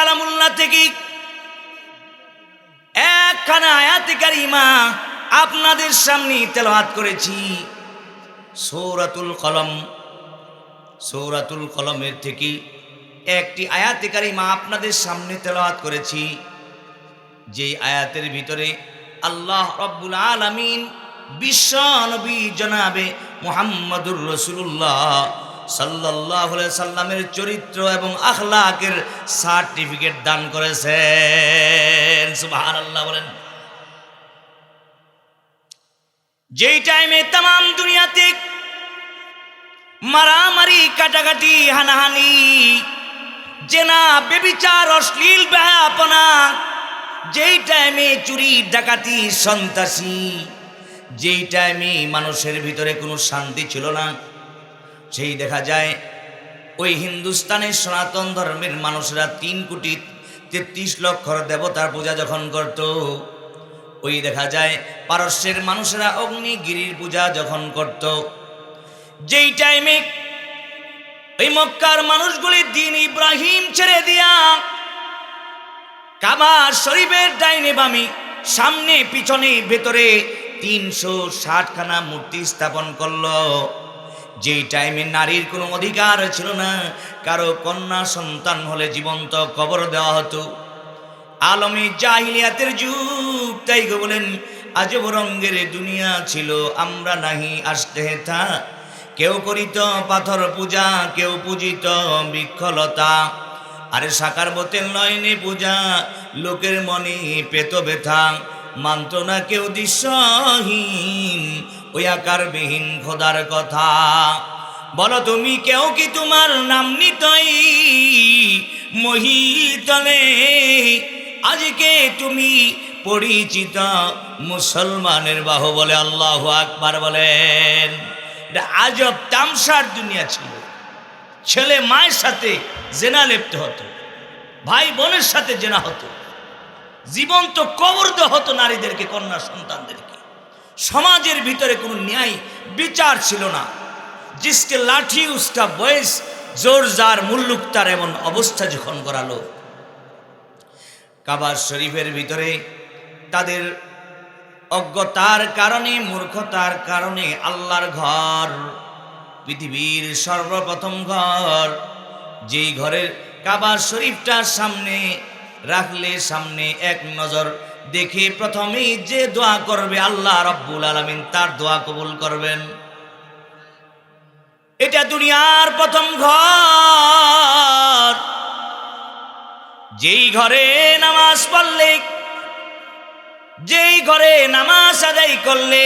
কালামুল্লাহ থেকে একখানা আয়াতে কারিমা আপনাদের সামনে তেলাওয়াত করেছি। সৌরাতুল কলম, সৌরাতুল কলমের থেকে একটি আয়াতে কারিমা আপনাদের সামনে তেলাওয়াত করেছি। যেই আয়াতের ভিতরে আল্লাহ রব্বুল আলামিন বিশ্ব নবী জনাবে মোহাম্মদুর রসুল্লাহ সাল্লাহ সাল্লামের চরিত্র এবং আখলাকের সার্টিফিকেট দান করেছেন। সুবাহ আল্লাহ বলেন। যেই টাইমে তাম দুনিয়াতে মারামারি, কাটাকাটি, হানাহানি, জেনা, বেবিচার, অশ্লীল ব্যাপনা যেই টাইমে চুরি, ডাকাতি, সন্ত্রাসী, যেই টাইমে মানুষের ভিতরে কোনো শান্তি ছিল না সেই দেখা যায়, ওই হিন্দুস্তানের সনাতন ধর্মের মানুষরা তিন কোটি তেত্রিশ লক্ষর দেবতার পূজা যখন করত, ওই দেখা যায় পারস্যের মানুষেরা অগ্নিগিরির পূজা যখন করত। যেই টাইমে ওই মক্কার মানুষগুলি দিন ইব্রাহিম ছেড়ে দিয়া কাবার শরীফের ডাইনে বামি সামনে, পিছনে, ভেতরে তিনশো ষাটখানা মূর্তি স্থাপন করল। যেই টাইমে নারীর কোনো অধিকার ছিল না, কারও কন্যা সন্তান হলে জীবন্ত কবর দেওয়া হতো। আলমী জাহিলিয়াতের যুগ, তাই বলেন, আজব রঙ্গের দুনিয়া ছিল, আমরা নাহি আসতে থা কেউ করিত পাথর পূজা, কেউ পূজিত বৃক্ষলতা। আরে সাকার বোতেল নয়নি পূজা, লোকের মনে পেত ব্যথা। মানত না কেউ দৃশ্যহীন ওই আকারবিহীন খোদার কথা। বলো, তুমি কেউ কি তোমার নাম নিতই? মহিতলে, আজকে তুমি পরিচিত মুসলমানের বাহু বলে আল্লাহ আকবার বলেন। আজব তামসার দুনিয়া ছিল। ছেলে মায়ের সাথে জেনা লেপতে হতো, ভাই বোনের সাথে জেনা হতো। জীবন্ত কবর হতো নারীদেরকে, কন্যা সন্তানদেরকে। সমাজের ভিতরে কোনো ন্যায় বিচার ছিল না। জিসকে লাঠি, উস্কা বয়স, জোর যার মুল্লুক তার এমন অবস্থা যখন করালো কাবার শরীফের ভিতরে তাদের অজ্ঞতার কারণে, মূর্খতার কারণে আল্লাহর ঘর, পৃথিবীর সর্বপ্রথম ঘর, যেই ঘরের কাবার শরীফটার সামনে রাখলে সামনে এক নজর দেখে প্রথমেই যে দোয়া করবে আল্লাহ রব্বুল আলমিন, তার দোয়া কবুল করবেন। এটা দুনিয়ার প্রথম ঘর। যেই ঘরে নামাজ পড়লে, যেই ঘরে নামাজ আদায় করলে,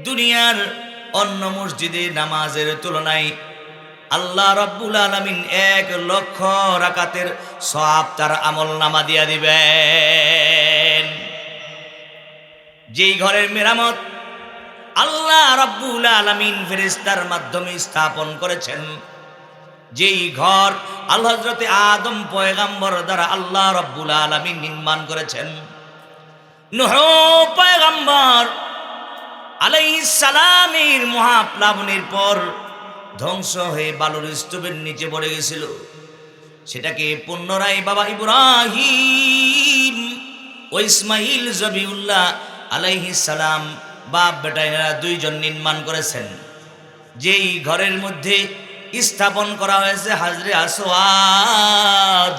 দুনিয়ার অন্য মসজিদে নামাজের তুলনায় আল্লাহ রব্বুল আলমিন এক লক্ষ রাকাতের সব তার আমল নামা দিয়া দিবেন। যেই ঘরের মেরামত আল্লাহ রব্বুল আলমিন ফেরেস্তার মাধ্যমে স্থাপন করেছেন, যেই ঘর আল্লাহ হজরতে আদম পয়গাম্বর দ্বারা আল্লাহ রব্বুল আলমিন নির্মাণ করেছেন। নহ পয়গাম্বর আলাইহিস সালামের মহাপ্লাবনের পর ধ্বংস হয়ে বালুর স্তূপের নিচে পড়ে গেছিল। সেটাকে পুনরায় বাবা ইব্রাহিম ও ইসমাইল জবিউল্লাহ আলাইহিস সালাম বাপ বেটাইনারা দুইজন নির্মাণ করেছেন। যেই ঘরের মধ্যে স্থাপন করা হয়েছে হাজরে আসোয়াদ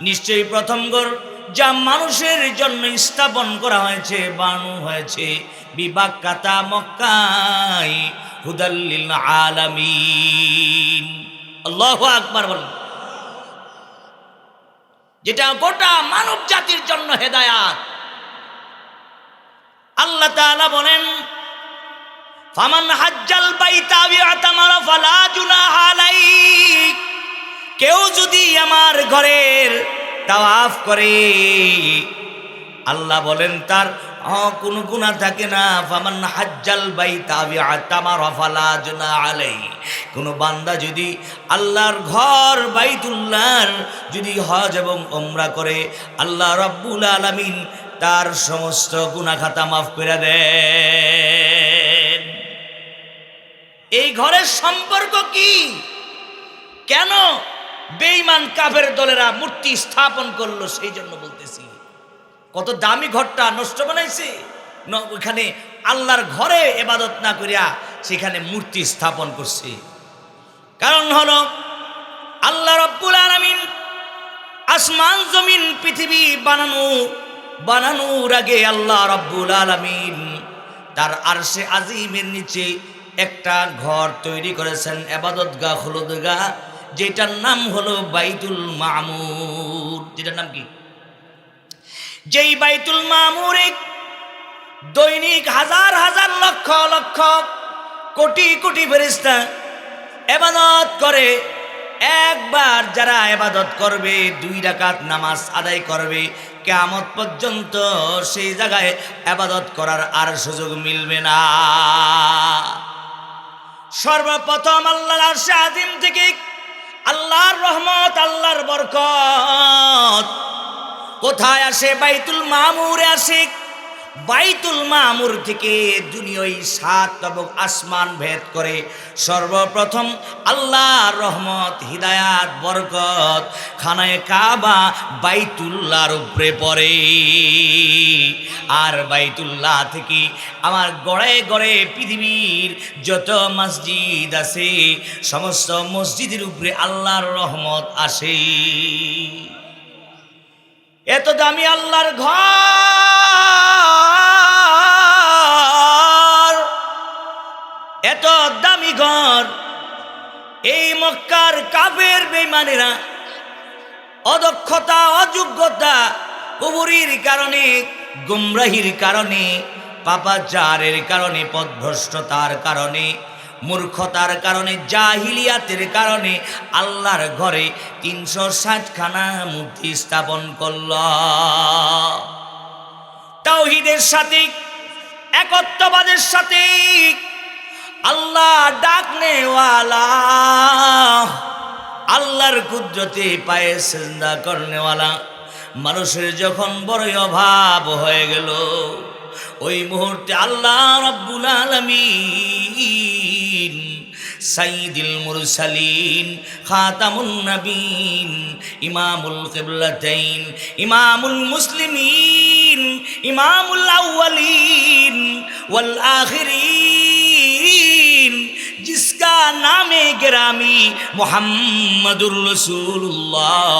নিশ্চয়ই প্রথম ঘর যা মানুষের জন্য স্থাপন করা হয়েছে বানু হয়েছে। বিবাক কাতা মক্কাই হুদাল্লিল আলামিন। আল্লাহু আকবার বলেন। যেটা গোটা মানব জাতির জন্য হেদায়াত। আল্লাহ তাআলা বলেন ফামান কেউ যদি আমার ঘরের তাওয়াফ করে, আল্লাহ বলেন তার কোনো গুণা থাকে না। ফামান হাজ্জাল বাই তামার ফালা জুনা আলাই কোনো বান্দা যদি আল্লাহর ঘর বাইতুল্লাহর যদি হজ এবং ওমরা করে, আল্লাহ রব্বুল আলামিন তার সমস্ত গুনাহ খাতা মাফ করে দেন। এই ঘরের সম্পর্ক কি? কেন বেঈমান কাফের দলেরা মূর্তি স্থাপন করল সেই জন্য বলতেছি। কত দামি ঘরটা নষ্ট বানাইছে। ওখানে আল্লাহর ঘরে এবাদত না করিয়া সেখানে মূর্তি স্থাপন করছে। কারণ হলো, আল্লাহ রব্বুল আলামিন আসমান, জমিন, পৃথিবী বানানো, বানানোর আগে আল্লাহ রব্বুল আলামিন তার আরশে আজিমের নিচে একটা ঘর তৈরি করেছেন এবাদত গা হলুদ গা যেটার নাম হলো বাইতুল মামুর। যেটার নাম কি? যেই বাইতুল মামুরে দৈনিক হাজার হাজার লক্ষ লক্ষ কোটি কোটি ফেরিস্তা এবাদত করে, একবার যারা এবাদত করবে, দুই রাকাত নামাজ আদায় করবে কেমত পর্যন্ত সেই জায়গায় এবাদত করার আর সুযোগ মিলবে না। সর্বপ্রথম আল্লাহর আরশে আজিম থেকে আল্লাহর রহমত আল্লাহর বরকত। কোথায় আসে? বাইতুল মামুরে আসে। বাইতুল মামুর থেকে দুনিয়ায় সাত এবং আসমান ভেদ করে সর্বপ্রথম আল্লাহ রহমত, হিদায়াত, বরকত খানায় কাবা বাইতুল্লাহর উপরে পড়ে। আর বাইতুল্লাহ থেকে আমার গড়ে গড়ে পৃথিবীর যত মসজিদ আছে, সমস্ত মসজিদের উপরে আল্লাহর রহমত আসে। এত দামি আল্লাহর ঘর। এত দামি ঘর। এই মক্কার কাফের বেমানেরা অদক্ষতা, অযোগ্যতা, কুবুরির কারণে, গুমরাহির কারণে, পাপাচারের কারণে, পদভ্রষ্টতার কারণে, মূর্খতার কারণে, জাহিলিয়াতের কারণে আল্লাহর ঘরে তিনশো ষাটখানা মূর্তি স্থাপন করল। তাওহিদের সাথে, একত্ববাদের সাথে আল্লাহ ডাকনেওয়ালা। আল্লাহর কুদরতে পায়ে সেজদা করনেওয়ালা। মানুষের যখন বড়ই অভাব হয়ে গেল, ওই মুহূর্তে আল্লাহ রব্বুল আলমিন সাইদুল মুরসালিন, খাতামুন নবীন ইমামুল কিবলাতাইন, ইমামুল মুসলিমিন, ইমামুল আউয়ালিন, ওয়াল আখিরিন। দিন जिसका नाम गिरामी मोहम्मदुर रसूलुल्लाह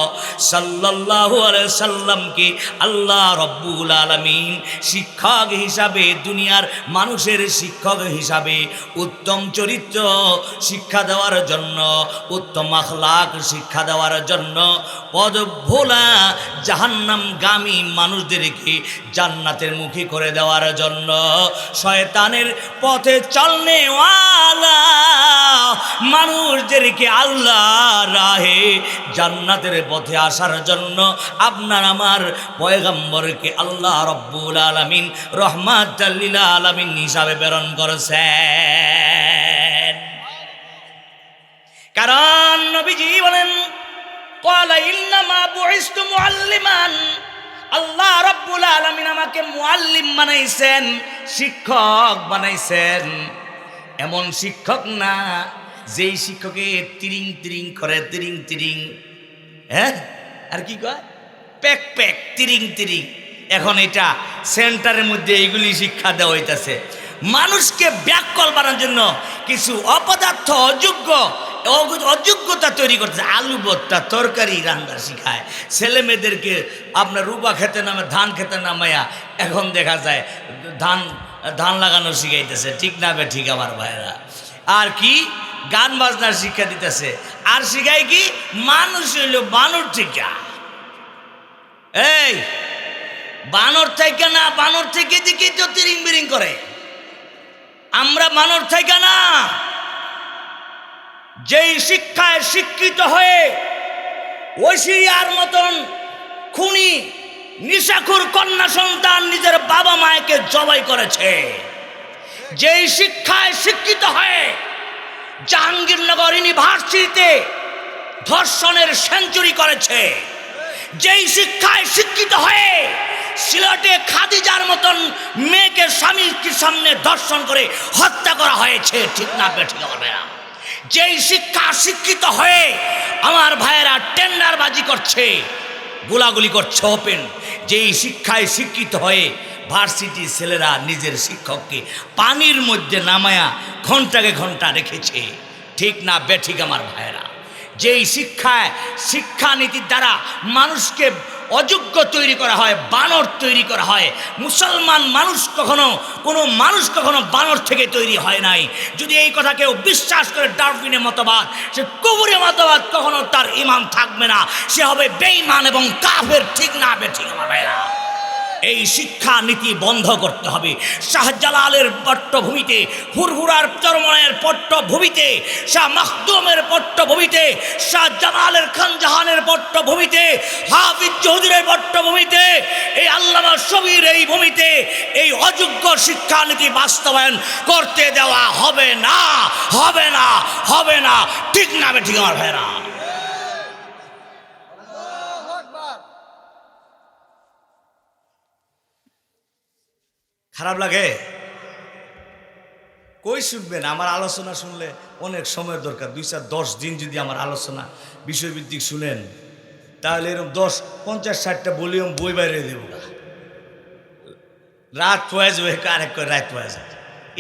সাল্লাল্লাহু আলাইহি সাল্লামকে আল্লাহ রব্বুল আলামিন শিক্ষক হিসাবে দুনিয়ার মানুষের শিক্ষক হিসাবে উত্তম চরিত্র শিক্ষা দেওয়ার জন্য উত্তম আখলাক শিক্ষা দেওয়ার জন্য পদ ভোলা জাহান্নাম গামী মানুষদেরকে জান্নাতের মুখী করে দেওয়ার জন্য শয়তানের পথে চলনেওয়ালা মানুষদেরকে আল্লাহ রাহে জান্নাতের পথে আসার জন্য আপনার আমার পয়গম্বরকে আল্লাহ রব্বুল আলমিন রহমাত আলমিন হিসাবে প্রেরণ করেছেন। কারণ নবীজি বলেন আল্লাহ রব্বুল আলমিন আমাকে মুআল্লিম বানাইছেন, শিক্ষক বানাইছেন। এমন শিক্ষক না, যেই শিক্ষকে তিরিং তিরিং করে, তিরিং তিরিং। হ্যাঁ? আর কি কয়? প্যাক প্যাক, তিরিং তিরিং। এখন এটা সেন্টারের মধ্যে এইগুলি শিক্ষা দেওয়া হইতাছে। মানুষকে ব্যাককল বানানোর জন্য কিছু অপদার্থ অযোগ্য অযোগ্যতা তৈরি করতেছে। আলু ভর্তা, তরকারি রান্না শিখায়। ছেলে মেয়েদেরকে আপনার রুবা খেতে নামে, ধান খেতে নামাইয়া এখন দেখা যায়, ধান ধান লাগানো শিখাইতেছে। ঠিক না বে, ঠিক আমার ভাইরা আর কি? গান বাজনার শিক্ষা দিতেছে। আর শিখায় কি? মানুষ হইল বানর ঠিকা এই, বানর থেকে না, বানর থেকে দিকে তো তিরিং বিরিং করে। আমরা বানর থেকে না। যেই শিক্ষায় শিক্ষিত হয়ে ঐশিয়ার মতন খুনি নিশাখুর কন্যা সন্তান নিজের বাবা মায়েকে জবাই করেছে। যেই শিক্ষায় শিক্ষিত হয়ে জাহাঙ্গীরনগর ইউনিভার্সিটিতে ধর্ষণের সেঞ্চুরি করেছে, যেই শিক্ষায় শিক্ষিত হয়ে সিলেটে খাদিজার মতন মেয়েকে স্বামীর সামনে ধর্ষণ করে হত্যা করা হয়েছে, ঠিক না বেঠিক আমার ভাইরা? যেই শিক্ষা শিক্ষিত হয়ে আমার ভাইয়েরা টেন্ডারবাজি করছে গোলাগুলি করছে ওপেন যেই শিক্ষায় শিক্ষিত হয়ে ভার্সিটি ছেলেরা নিজের শিক্ষককে পানির মধ্যে নামায়া ঘন্টাকে ঘণ্টা রেখেছে। ঠিক না বেঠিক আমার ভাইয়েরা? যেই শিক্ষায় শিক্ষানীতির দ্বারা মানুষকে অযোগ্য তৈরি করা হয়, বানর তৈরি করা হয়। মুসলমান মানুষ কখনো, কোনো মানুষ কখনো বানর থেকে তৈরি হয় নাই। যদি এই কথা কেউ বিশ্বাস করে ডারফিনে মতবাদ, সে কুবুরে মতবাদ কখনো তার ইমান থাকবে না। সে হবে বেইমান এবং কাফের, ঠিক না বে ঠিক না ভাইরা এই শিক্ষা নীতি বন্ধ করতে হবে। শাহজালালের পট্টভূমিতে, হুরহুরার চরমনের পট্টভূমিতে, শাহ মাহদুমের পট্টভূমিতে শাহ জামালের খান জাহানের পট্টভূমিতে, হাফিজ চৌধুরীর পট্টভূমিতে, এই আল্লামা সবির এই ভূমিতে এই অযোগ্য শিক্ষানীতি বাস্তবায়ন করতে দেওয়া হবে না হবে না হবে না। ঠিক না বে ঠিক আমার ভাইরা খারাপ লাগে? কই শুনবেন? আমার আলোচনা শুনলে অনেক সময়ের দরকার। দুই চার দশ দিন যদি আমার আলোচনা, বিষয়ভিত্তিক শুনেন, তাহলে এরকম দশ, পঞ্চাশ, ষাটটা ভলিউম বই বাইরে দেব না রাত পয়ে যাবে আরেক করে রাত পয়ে যাবে।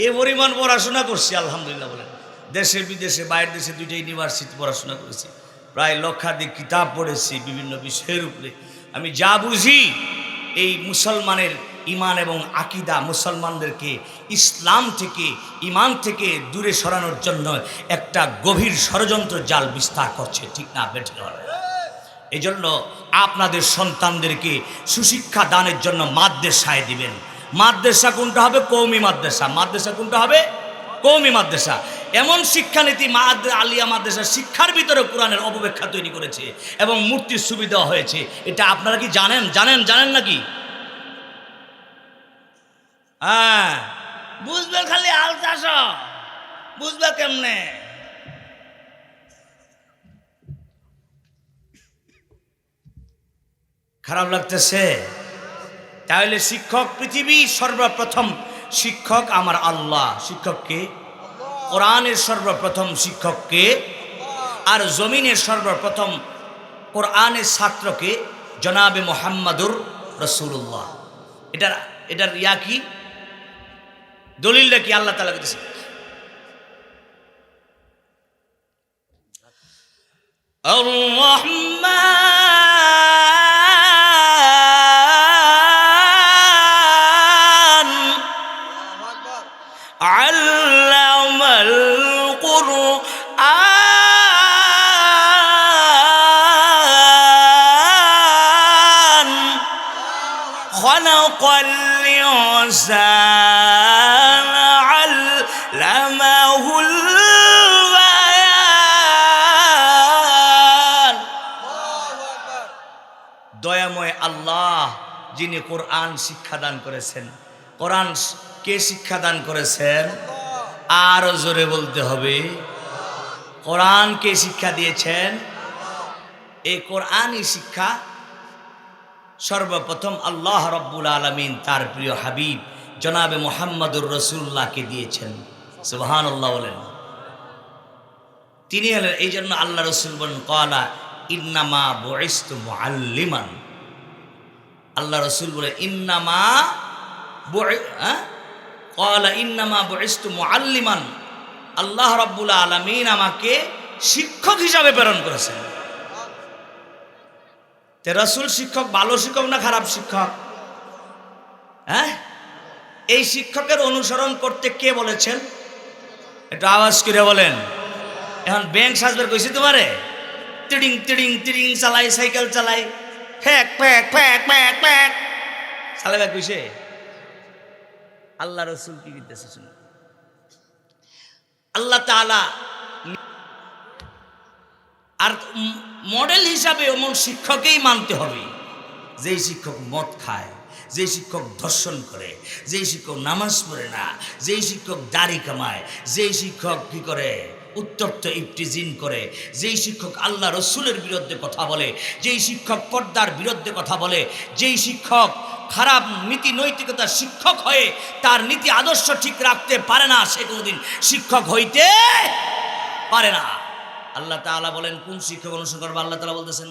এ পরিমাণ পড়াশোনা করছি, আলহামদুলিল্লাহ বলেন। দেশে, বিদেশে, বাইরের দেশে দুইটা ইউনিভার্সিটি পড়াশোনা করেছি। প্রায় লক্ষাধিক কিতাব পড়েছি বিভিন্ন বিষয়ের উপরে। আমি যা বুঝি, এই মুসলমানের ইমান এবং আকিদা মুসলমানদেরকে ইসলাম থেকে ইমান থেকে দূরে সরানোর জন্য একটা গভীর ষড়যন্ত্র জাল বিস্তার করছে, ঠিক না বেঠে এই জন্য আপনাদের সন্তানদেরকে সুশিক্ষা দানের জন্য মাদ্রাসায় দিবেন। মাদ্রাসা কোনটা হবে? কৌমি মাদ্রাসা। মাদ্রাসা কোনটা হবে? কৌমি মাদ্রাসা। এমন শিক্ষানীতি মাদ, আলিয়া মাদ্রাসা শিক্ষার ভিতরে কোরআনের অপব্যাখ্যা তৈরি করেছে এবং মূর্তির সুবিধা হয়েছে। এটা আপনারা কি জানেন? জানেন? জানেন নাকি? হ্যাঁ। বুঝবে খালি আল চাষ। বুঝবে কেমনে? খারাপ লাগতেছে। তাহলে শিক্ষক পৃথিবী সর্বপ্রথম শিক্ষক আমার আল্লাহ। শিক্ষককে কোরআনের সর্বপ্রথম শিক্ষককে আর জমিনের সর্বপ্রথম কোরআনের ছাত্রকে জনাবে মোহাম্মদুর রসুল্লাহ এটার এটার ইয়া কি? দলিলটা কি আল্লাহ তালা দিয়েছে الرحمن কোরআন শিক্ষাদান করেছেন। কোরআন কে শিক্ষাদান করেছেন? আরও জোরে বলতে হবে। কোরআন কে শিক্ষা দিয়েছেন? এই কোরআনই শিক্ষা সর্বপ্রথম আল্লাহ রব্বুল আলমিন তার প্রিয় হাবিব জনাবে মোহাম্মদুর রসুল্লাহকে দিয়েছেন। সুবহান আল্লাহ বলেন। তিনি হলেন এই জন্য আল্লাহ রসুল বলেন কলা ইন্নামা বয়স্তু মুআল্লিমান। আল্লাহ রসুল বলে, ইন্নামা হ্যাঁ? কলা ইন্নামা বয়স্তু মুআল্লিমান। আল্লাহ রব্বুল আলমিন আমাকে শিক্ষক হিসাবে প্রেরণ করেছেন। তে শিক্ষক ভালো শিক্ষক না খারাপ শিক্ষক? হ্যাঁ? এই শিক্ষকের অনুসরণ করতে কে বলেছেন? একটু আওয়াজ করে বলেন। এখন ব্যাংক সাজবার কইছি তোমারে। তিডিং তিডিং তিডিং চালাই, সাইকেল চালাই। ফ্যাক ফ্যাক ফ্যাক ফ্যাক ফ্যাক চালাবে কইছে আল্লাহ রসুল কি করতেছে আল্লাহ তাআলা আর মডেল হিসাবে এমন শিক্ষকেই মানতে হবে, যেই শিক্ষক মদ খায়, যেই শিক্ষক ধর্ষণ করে, যেই শিক্ষক নামাজ পড়ে না, যেই শিক্ষক দাড়ি কামায়, যেই শিক্ষক কি করে? উত্তপ্ত ইফটিজিন করে। যেই শিক্ষক আল্লাহ রসুলের বিরুদ্ধে কথা বলে, যেই শিক্ষক পর্দার বিরুদ্ধে কথা বলে, যেই শিক্ষক খারাপ নীতি নৈতিকতার শিক্ষক হয়ে তার নীতি আদর্শ ঠিক রাখতে পারে না, সে কোনোদিন শিক্ষক হইতে পারে না। আল্লাহ তালা বলেন, কোন শিক্ষক অনুসরণ করবে? আল্লাহ তালা বলতেছেন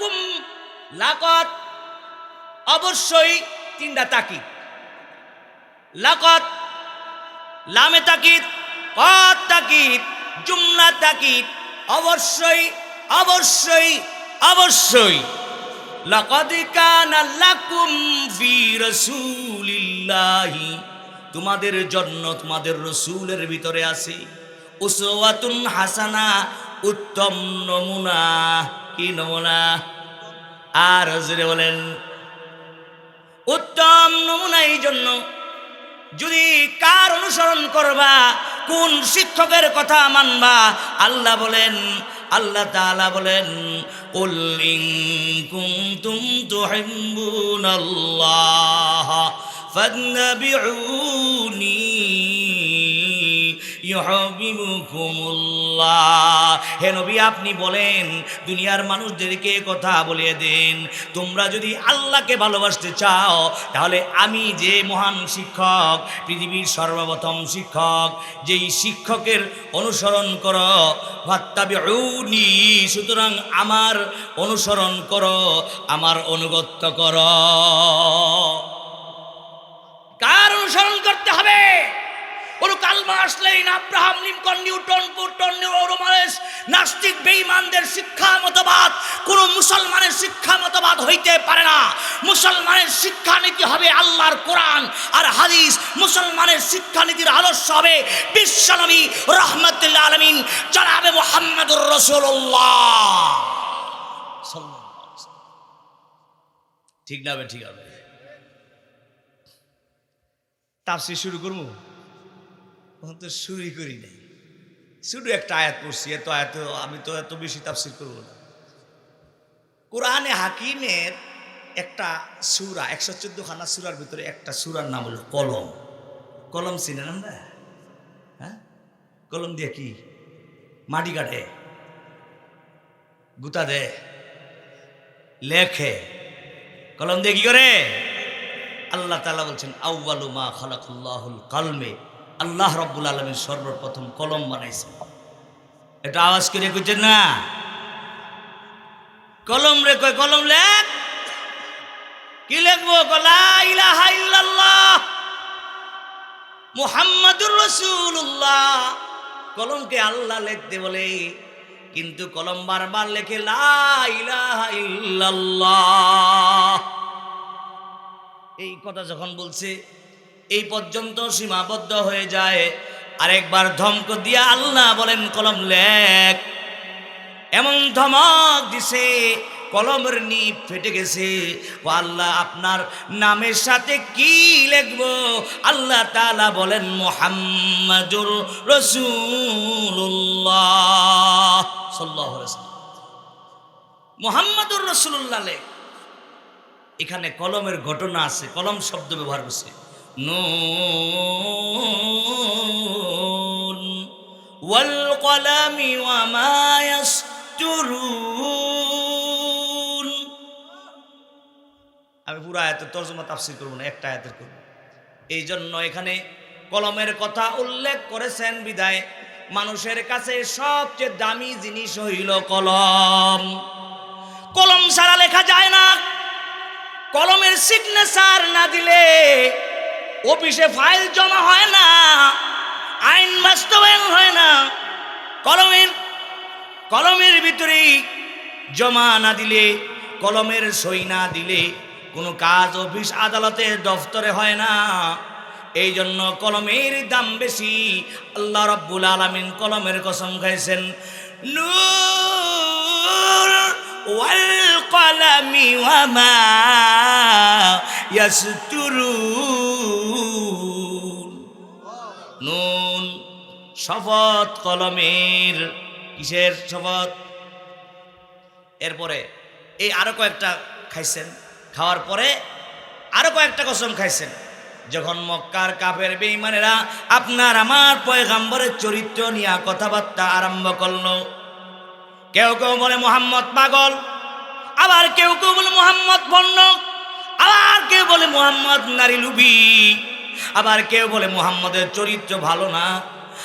কানা লাকুম লাকদ, অবশ্যই তিনটা তাকিদ। লাকদ, লামে তাকিদ, কদ তাকিদ, জুমলা তাকিদ, অবশ্যই অবশ্যই অবশ্যই। লাকদ কানা লাকুম ফি রাসূলিল্লাহি। তোমাদের জন্য তোমাদের রসুলের ভিতরে আছে, উসওয়াতুন হাসানা, উত্তম নমুনা। কি নমুনা? আর হজরে বলেন, উত্তম নমুনা এই জন্য। যদি কার অনুসরণ করবা, কোন শিক্ষকের কথা মানবা, আল্লাহ বলেন, আল্লাহ তাআলা বলেন, কুল হে নবী, আপনি বলেন, দুনিয়ার মানুষদেরকে কথা বলিয়ে দেন। তোমরা যদি আল্লাহকে ভালোবাসতে চাও, তাহলে আমি যে মহান শিক্ষক, পৃথিবীর সর্বপ্রথম শিক্ষক, যেই শিক্ষকের অনুসরণ করো ভাত্তাবিউনি সুতরাং আমার অনুসরণ করো, আমার অনুগত্য করো। কার অনুসরণ করতে হবে? কোনো কালমা আসলেই আব্রাহাম লিঙ্কন, নিউটন পুটন নিউরোমারেস, নাস্তিক, বেঈমানদের শিক্ষা মতবাদ কোনো মুসলমানের শিক্ষা মতবাদ হইতে পারে না। মুসলমানের শিক্ষানীতি হবে আল্লাহর কোরআন আর হাদিস। মুসলমানের শিক্ষানীতির আদর্শ হবে বিশ্বনবী রহমতুল্লাহ আলমিন, জনাবে মোহাম্মদুর রসুল্লাহ ঠিক না ঠিক হবে। তাফসির শুরু করব? তখন তো শুরুই করি নাই। শুধু একটা আয়াত পড়ছি, এত আয়াত, আমি তো এত বেশি তাফসির করব না। কোরআনে হাকিমের একটা সুরা, একশো চোদ্দ খানা সুরার ভিতরে একটা সুরার নাম হলো কলম। কলম চিনেন আমরা? হ্যাঁ? কলম দিয়ে কি? মাটি কাটে, গুতা দে লেখে। কলম দিয়ে কি করে? আল্লাহ তালা বলছেন আউ্বালু মা খালাকুল্লাহুল কালমে। আল্লাহ রব্বুল আলমীর সর্বপ্রথম কলম বানাইছেন। এটা আওয়াজ করে কইছেন না? কলম রে কয়, কলম লেখ। কি লিখব? মুহাম্মাদুর রাসূলুল্লাহ। কলমকে আল্লাহ লিখতে বলে, কিন্তু কলম বারবার লেখে এই কথা যখন বলছে এই পর্যন্ত সীমাবদ্ধ হয়ে যায়। আরেকবার ধমক দিয়া আল্লাহ বলেন, কলম লেখ। এমন ধমক দিছে, কলমের নিপ ফেটে গেছে। ও আল্লাহ, আপনার নামের সাথে কি লিখব? আল্লাহ তালা বলেন, মোহাম্মদুর রসুল্লাহ সাল্লাহ মোহাম্মদুর রসুল্লাহ লেখ। এখানে কলমের ঘটনা আছে, কলম শব্দ ব্যবহার করছে। নুন ওয়াল কলামি ওয়া মা ইয়াসতুরুন আমি পুরো আয়াতের তর্জমা তাফসীর করব না, একটা আয়াতের করব। এই জন্য এখানে কলমের কথা উল্লেখ করেছেন বিদায়। মানুষের কাছে সবচেয়ে দামি জিনিস হইল কলম। কলম ছাড়া লেখা যায় না। কলমের সিগনেচার না দিলে অফিসে ফাইল জমা হয় না, আইন বাস্তবায়ন হয় না, কলমের কলমের ভিতরে জমা না দিলে, কলমের সই না দিলে কোনো কাজ অফিস আদালতে দফতরে হয় না। এই জন্য কলমের দাম বেশি। আল্লাহ রব্বুল আলমিন কলমের কসম খাইছেন, নূর ওয়াল কলামি ওয়ামা ইয়াসতুরুন। শপথ কলমের, কিসের শপথ এরপরে এই আরও কয়েকটা খাইছেন। খাওয়ার পরে আরও কয়েকটা কসম খাইছেন। যখন মক্কার কাফের বেঈমানেরা আপনার আমার পয়গাম্বরের চরিত্র নিয়ে কথাবার্তা আরম্ভ করল। কেউ কেউ বলে, মোহাম্মদ পাগল। আবার কেউ কেউ বলে, মোহাম্মদ বন্য আবার কেউ বলে, মোহাম্মদ নারী লুবি আবার কেউ বলে, মোহাম্মদের চরিত্র ভালো না।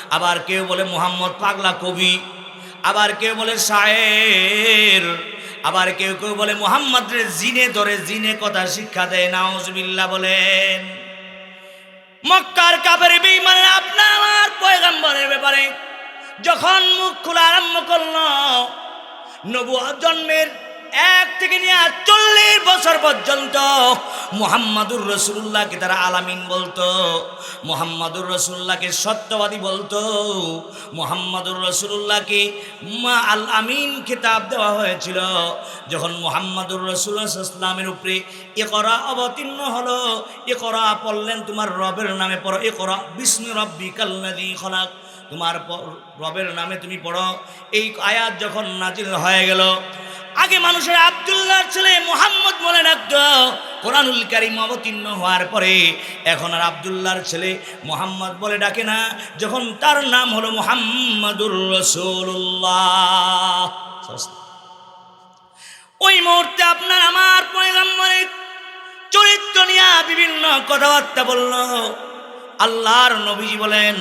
আবার কেউ বলে মোহাম্মদ পাগলা কবি, আবার কেউ বলে শায়ের, আবার কেউ কেউ বলে মোহাম্মদের জিনে ধরে জিনে কথা শিক্ষা দেয় নাউজবিল্লা বলেন। মক্কার কাপের বেঈমানের আপনার পয়গাম্বরের ব্যাপারে যখন মুখ খোলা আরম্ভ করল নবুয়া জন্মের এক থেকে নিয়ে চল্লিশ বছর পর্যন্ত মোহাম্মদুর রসুল্লাহকে তারা আলামিন বলতো, মোহাম্মদুর রসুল্লাহকে সত্যবাদী বলতো, মোহাম্মদুর রসুল্লাহকে মা আল আমিন খেতাব দেওয়া হয়েছিল। যখন মোহাম্মদুর রসুল্লাহ ইসলামের উপরে এ করা অবতীর্ণ হলো এ করা পড়লেন তোমার রবের নামে পড়ো এ করা বিষ্ণু রব্বি কাল্লাদি খলাক, তোমার রবের নামে তুমি পড়ো। এই আয়াত যখন নাজিল হয়ে গেল আগে মানুষের আবদুল্লাহর ছেলে মোহাম্মদ বলে ডাকতো কোরআনুল কারিম অবতীর্ণ হওয়ার পরে এখন আর আবদুল্লাহর ছেলে মোহাম্মদ বলে ডাকে না, যখন তার নাম হলো মোহাম্মদুর রসুল্লাহ ওই মুহূর্তে আপনার আমার পয়গম্বরের চরিত্র নিয়ে বিভিন্ন কথাবার্তা বলল। আল্লাহর নবীজি বলেন,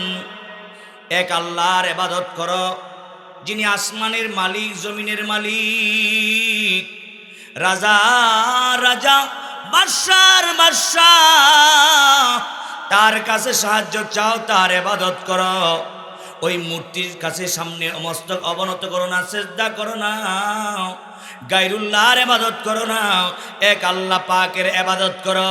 এক আল্লাহর এবাদত করো যিনি আসমানের মালিক, জমিনের মালিক। রাজা রাজা, বাদশার বাদশাহ তার কাছে সাহায্য চাও, তার এবাদত করো। ওই মূর্তির কাছে সামনে মস্তক অবনত করো না চেষ্টা করো না। গাইরুল্লাহর এবাদত করো না, এক আল্লাহ পাকের এবাদত করো।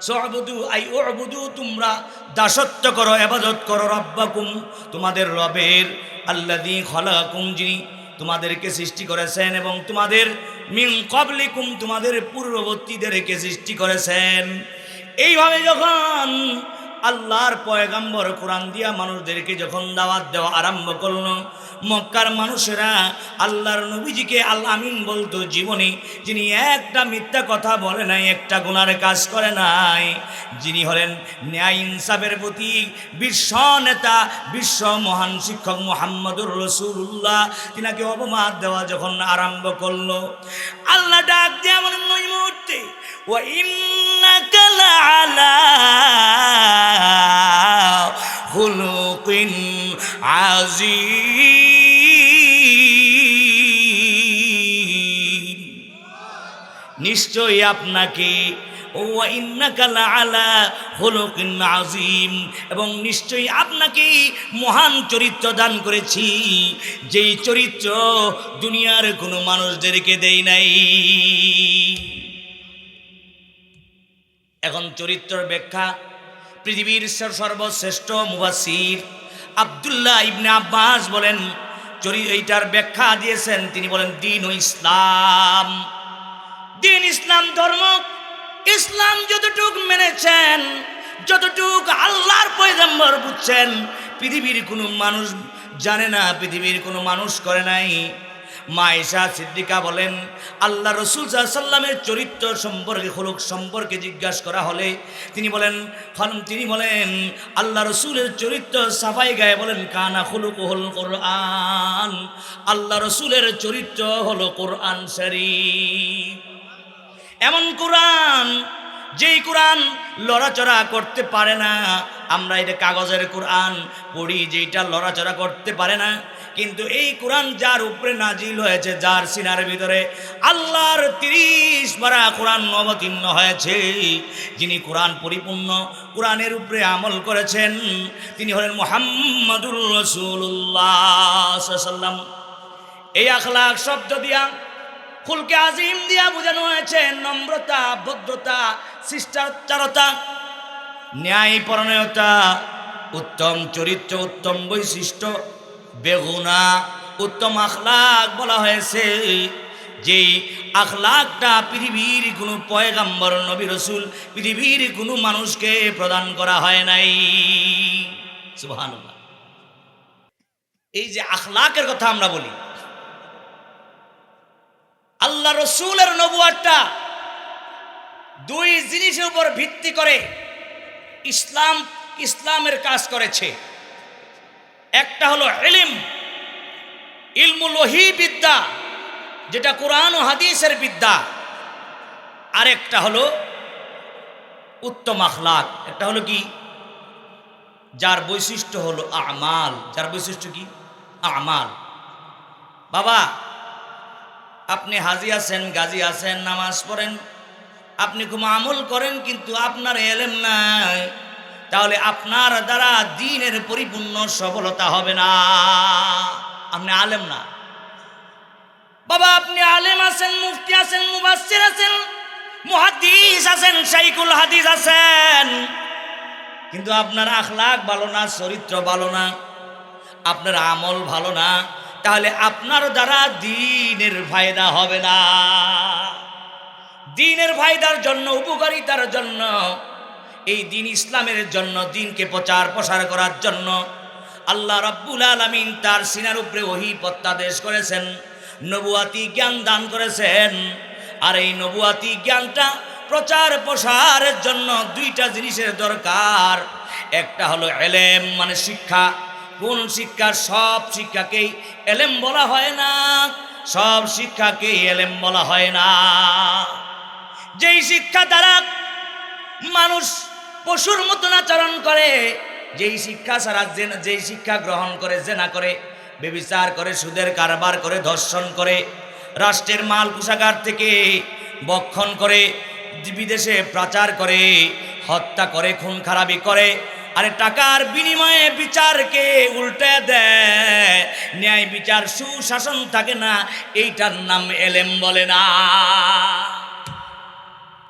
সহবুদু আই ওবুদু তোমরা দাসত্ব করো এবাদত করো রব্বাকুম, তোমাদের রবের আল্লাদি খলাকুম, যিনি তোমাদেরকে সৃষ্টি করেছেন এবং তোমাদের মিন কবলিকুম তোমাদের পূর্ববর্তীদেরকে সৃষ্টি করেছেন। এইভাবে যখন আল্লাহর পয়গাম্বর কোরআন দিয়া মানুষদেরকে যখন দাওয়াত দেওয়া আরম্ভ করল, মক্কার মানুষেরা আল্লাহর নবীজিকে আল্লাহ আমিন বলতো, জীবনে যিনি একটা মিথ্যা কথা বলে নাই, একটা গুণার কাজ করে নাই, যিনি হলেন ন্যায় ইনসাফের প্রতি বিশ্ব নেতা, বিশ্ব মহান শিক্ষক মোহাম্মদুর রসুল্লাহ তিনাকে অপমান দেওয়া যখন আরম্ভ করল, আল্লাহ ডাক দিয়ে আমার নই মুহূর্তে ও ইন্নাকালা خلق عظيم নিশ্চয়ই আপনাকে ও ইন্নাকালা আলা হলকিন আজিম এবং নিশ্চয়ই আপনাকে মহান চরিত্র দান করেছি যেই চরিত্র দুনিয়ার কোনো মানুষদেরকে দেই নাই এখন চরিত্রের ব্যাখ্যা পৃথিবীর সর্বশ্রেষ্ঠ মুবাসির আব্দুল্লাহ ইবনে আব্বাস বলেন চরি এইটার ব্যাখ্যা দিয়েছেন, তিনি বলেন, দিন ও ইসলাম। দিন ইসলাম ধর্ম, ইসলাম যতটুক মেনেছেন, যতটুক আল্লাহর পয়গম্বর বুঝছেন, পৃথিবীর কোনো মানুষ জানে না, পৃথিবীর কোনো মানুষ করে নাই। মায়েশা সিদ্দিকা বলেন, আল্লাহ রসুল সাল্লামের চরিত্র সম্পর্কে হলুক সম্পর্কে জিজ্ঞাসা করা হলে তিনি বলেন তিনি বলেন, আল্লাহ রসুলের চরিত্র সাফাই গায়ে বলেন, কানা হলুক হল কোরআন। আল্লাহ রসুলের চরিত্র হলো কোরআন শরীফ। এমন কোরআন, যেই কোরআন লড়াচড়া করতে পারে না আমরা এটা কাগজের কোরআন পড়ি যেটা লড়াচড়া করতে পারে না। কিন্তু এই কোরআন যার উপরে নাজিল হয়েছে, যার সিনার ভিতরে আল্লাহর তিরিশ বারা কোরআন অবতীর্ণ হয়েছে, যিনি কোরআন পরিপূর্ণ, কোরআনের উপরে আমল করেছেন, তিনি হলেন মোহাম্মদুর রসুল্লাহ সাল্লাম এই আখলাক শব্দ দিয়া ফুলকে আজিম দিয়া বোঝানো হয়েছে, নম্রতা, ভদ্রতা, শিষ্টাচারতা ন্যায় পরণয়তা উত্তম চরিত্র, উত্তম বৈশিষ্ট্য, বেগুনা, উত্তম আখলাক বলা হয়েছে। যেই আখলাকটা পৃথিবীর কোনো পয়গাম্বর, নবী রসুল পৃথিবীর কোনো মানুষকে প্রদান করা হয় নাই। এই যে আখলাকের কথা আমরা বলি, আল্লাহ রসুলের নবুয়ারটা দুই জিনিসের উপর ভিত্তি করে ইসলাম ইসলামের কাজ করেছে। একটা হলো এলিম ইলমুল ওহি বিদ্যা, যেটা কোরআন ও হাদিসের বিদ্যা। আরেকটা হলো উত্তম আখলাক। একটা হলো কি? যার বৈশিষ্ট্য হলো আমাল। যার বৈশিষ্ট্য কি? আমাল। বাবা, আপনি হাজি আছেন, গাজী আছেন, নামাজ পড়েন আপনি খুব আমল করেন, কিন্তু আপনার এলেম নাই। তাহলে আপনার দ্বারা দিনের পরিপূর্ণ সফলতা হবে না। আপনি আলেম না। বাবা, আপনি আলেম আছেন, মুফতি আছেন মুবাসির আছেন, মুহাদ্দিস আছেন শাইকুল হাদিস আছেন। কিন্তু আপনার আখলাক ভালো না, চরিত্র ভালো না, আপনার আমল ভালো না, তাহলে আপনার দ্বারা দিনের ফায়দা হবে না। দিনের ফায়দার জন্য, উপকারিতার জন্য, এই দিন ইসলামের জন্য, দিনকে প্রচার প্রসার করার জন্য আল্লাহ রাব্বুল আলামিন তার সিনার উপরে ওহি প্রত্যাদেশ করেছেন, নবুয়াতি জ্ঞান দান করেছেন। আর এই নবুয়াতি জ্ঞানটা প্রচার প্রসারের জন্য দুইটা জিনিসের দরকার। একটা হলো এলেম মানে শিক্ষা। কোন শিক্ষা? সব শিক্ষাকেই এলেম বলা হয় না। সব শিক্ষাকেই এলেম বলা হয় না। যেই শিক্ষা দ্বারা মানুষ পশুর মতন আচরণ করে, যেই শিক্ষা ছাড়া যেই শিক্ষা গ্রহণ করে, জেনা করে বেবিচার করে, সুদের কারবার করে, ধর্ষণ করে, রাষ্ট্রের মাল কোষাগার থেকে বক্ষণ করে, বিদেশে প্রচার করে, হত্যা করে, খুন খারাপি করে, আরে টাকার বিনিময়ে বিচারকে উল্টে দেয়। ন্যায় বিচার, সুশাসন থাকে না, এইটার নাম এলেম বলে না।